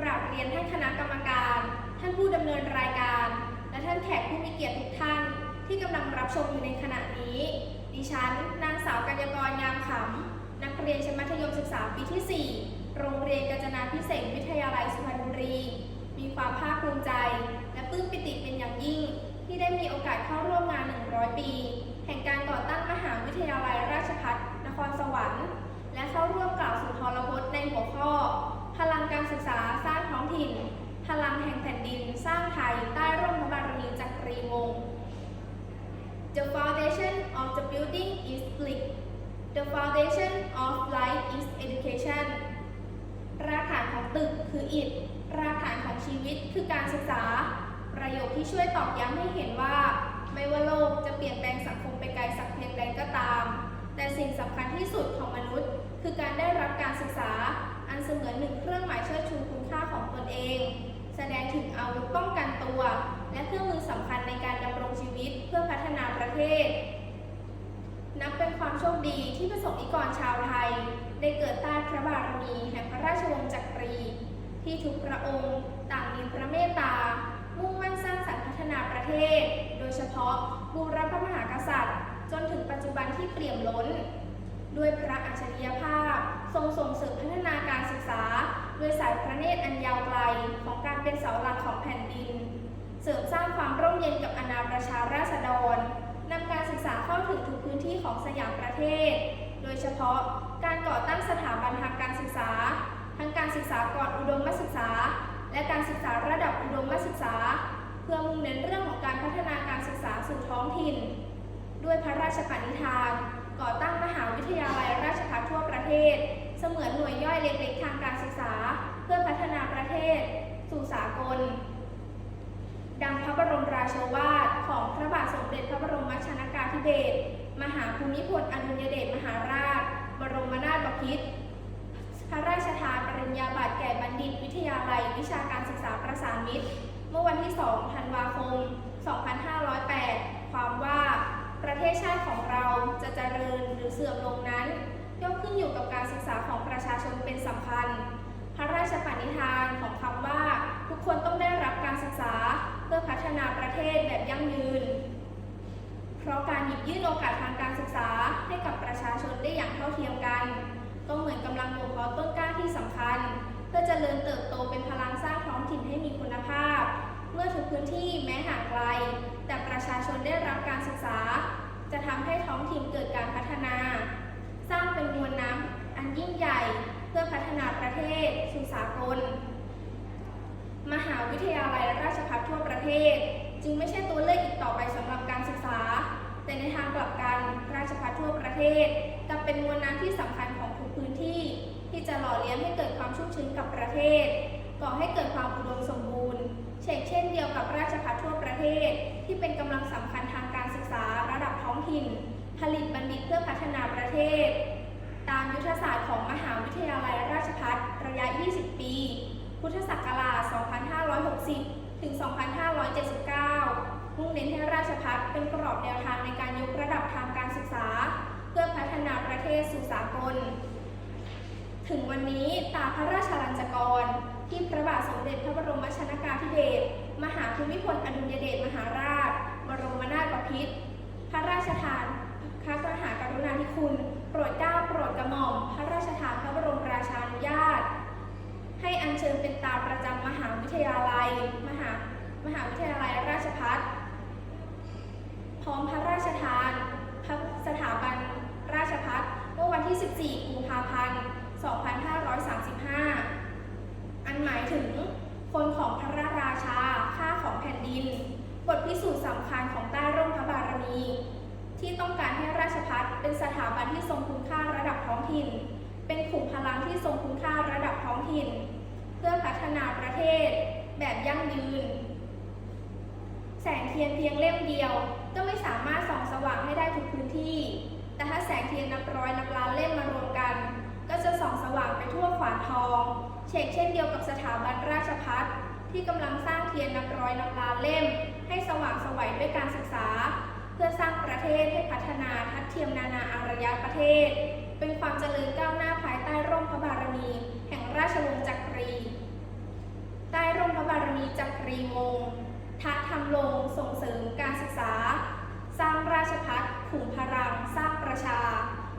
กราบเรียนท่านคณะกรรมการ ท่านผู้ดำเนินรายการ และท่านแขกผู้มีเกียรติทุกท่าน ที่กำลังรับชมอยู่ในขณะนี้ ดิฉัน นางสาวกัญญากรยามขำ นักเรียนชั้นมัธยมศึกษาปีที่ 4 โรงเรียนกาญจนาพิเศษวิทยาลัยสุพรรณบุรี มีความภาคภูมิใจ และปลื้มปิติเป็นอย่างยิ่ง ที่ได้มีโอกาสเข้าร่วมงาน 100 ปี แห่งการก่อตั้งมหาวิทยาลัยราชภัฏนครสวรรค์ และเข้าร่วมกล่าวสุนทรพจน์ในหัวข้อ พลังการศึกษา ถิ่น พลังแห่งแผ่นดิน สร้างไทยใต้ร่มพระบารมีจักรีวงศ์ The foundation of the building is brick. The foundation of life is education. รากฐานของตึกคืออิฐ รากฐานของชีวิตคือการศึกษา ประโยคที่ช่วยตอกย้ำให้เห็นว่า ไม่ว่าโลกจะเปลี่ยนแปลงสังคมไปไกลสักเพียงใดก็ตาม แต่สิ่งสำคัญที่สุดของมนุษย์ คือการได้ แสดงถึงอาวุธป้องกันตัว และเครื่องมือสำคัญในการดำรงชีวิตเพื่อพัฒนาประเทศ นับเป็นความโชคดีที่ประสบนิกรชาวไทย ได้เกิดใต้พระบารมีแห่งพระราชวงศ์จักรี ที่ทุกพระองค์ต่างมีพระเมตตา มุ่งมั่นสร้างสรรค์พัฒนาประเทศ โดยเฉพาะบูรพระมหากษัตริย์ จนถึงปัจจุบันที่เปี่ยมล้น ด้วยพระอัจฉริยภาพ ด้วยสายพระเนตรอันยาวไกลของการเป็นเสาหลักของแผ่นดิน เสริมสร้างความร่มเย็นกับอาณาประชาราษฎรนำการศึกษาเข้าถึงทุกพื้นที่ของสยามประเทศ โดยเฉพาะการก่อตั้งสถาบันทางการศึกษา ทั้งการศึกษาก่อนอุดมศึกษา และการศึกษาระดับอุดมศึกษา เพื่อมุ่งเน้นเรื่องของการพัฒนาการศึกษาสู่ท้องถิ่น ด้วยพระราชปณิธาน ก่อตั้งมหาวิทยาลัยราชภัฏทั่วประเทศ เสมือนหน่วยย่อยเล็กๆทางการศึกษา เพื่อพัฒนาประเทศ สู่สากล ดังพระบรมราโชวาทของพระบาทสมเด็จพระบรมชนากาธิเบศรมหาภูมิพลอดุลยเดชมหาราช บรมนาถบพิตรพระราชทานปริญญาบัตรแก่บัณฑิตวิทยาลัย วิชาการศึกษาประสานมิตร เมื่อวันที่ 2 ธันวาคม 2508 ความว่าประเทศชาติของเราจะเจริญหรือเสื่อมลงนั้นย่อมขึ้นอยู่กับการศึกษา เป็นสำคัญ พระราชปณิธานของคำว่า ทุกคนต้องได้รับการศึกษาเพื่อพัฒนาประเทศแบบยั่งยืน เพราะการหยิบยื่นโอกาสทางการศึกษาให้กับประชาชนได้อย่างเท่าเทียมกันก็เหมือนกำลังบ่มเพาะต้นกล้าที่สำคัญ เพื่อเจริญเติบโตเป็นพลังสร้างท้องถิ่นให้มีคุณภาพ เมื่อทุกพื้นที่แม้ห่างไกล แต่ประชาชนได้รับการศึกษา จะทำให้ท้องถิ่นเกิดการพัฒนา สร้างเป็นมวลน้ำอันยิ่งใหญ่ เพื่อพัฒนาประเทศสู่สากล มหาวิทยาลัยราชภัฏทั่วประเทศ จึงไม่ใช่ตัวเลือกอีกต่อไปสำหรับการศึกษา แต่ในทางกลับกันราชภัฏทั่วประเทศกลับเป็นมวลน้ำที่สำคัญของทุกพื้นที่ ที่จะหล่อเลี้ยงให้เกิดความชุ่มชื้นกับประเทศก่อให้เกิดความอุดมสมบูรณ์เช่นเช่นเดียวกับราชภัฏทั่วประเทศ ที่เป็นกำลังสำคัญทางการศึกษาระดับท้องถิ่น ผลิตบัณฑิตเพื่อพัฒนาประเทศ ตามยุทธศาสตร์ของมหาวิทยาลัยราชภัฏระยะ 20 ปี พุทธ ศักราช 2560 ถึง 2579 มุ่งเน้นให้ราชภัฏเป็นกรอบแนวทางในการยกระดับทางการศึกษา เพื่อพัฒนาประเทศสู่สากล ถึงวันนี้ตามพระราชลัญจกร ที่พระบาทสมเด็จพระบรมชนากาธิเบศรมหาภูมิพลอดุลยเดชมหาราช บรมนาถบพิตรพระราชทานพระมหากรุณาธิคุณ โปรดเกล้าโปรดกระหม่อม พระราช วิทยาลัย มหามหาวิทยาลัยราชภัฏพร้อมพระราชทานพระสถาบันราชภัฏเมื่อวันที่ 14 กุมภาพันธ์ 2535 อันหมายถึงคนของพระราชา ค่าของแผ่นดิน บทพิสูจน์สำคัญของใต้ร่มพระบารมี ที่ต้องการให้ราชพัฒเป็นสถาบันที่ทรงคุณค่าระดับท้องถิ่น เป็นขุมพลังที่ทรงคุณค่าระดับท้องถิ่น เพื่อพัฒนาประเทศแบบยั่งยืน แสงเทียนเพียงเล่มเดียว ก็ไม่สามารถส่องสว่างให้ได้ทุกพื้นที่ แต่ถ้าแสงเทียนนับร้อยนับล้านเล่มมารวมกัน ก็จะส่องสว่างไปทั่วขวานทองเชกเช่นเดียวกับสถาบันราชพัฒที่กำลังสร้างเทียนนับร้อยนับล้านเล่ม ให้สว่างสวัยด้วยการศึกษา เพื่อสร้างประเทศให้พัฒนาทัดเทียมนานาอารยประเทศ เป็นความเจริญก้าวหน้าภายใต้ร่มพระบารมี แห่งราชวงศ์จักรี จักรีวงศ์ ทัทำลงส่งเสริมการศึกษา สร้างราชพัฒขุมพลังสร้างประชา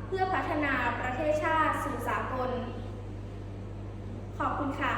เพื่อพัฒนาประเทศชาติสู่สากล ขอบคุณค่ะ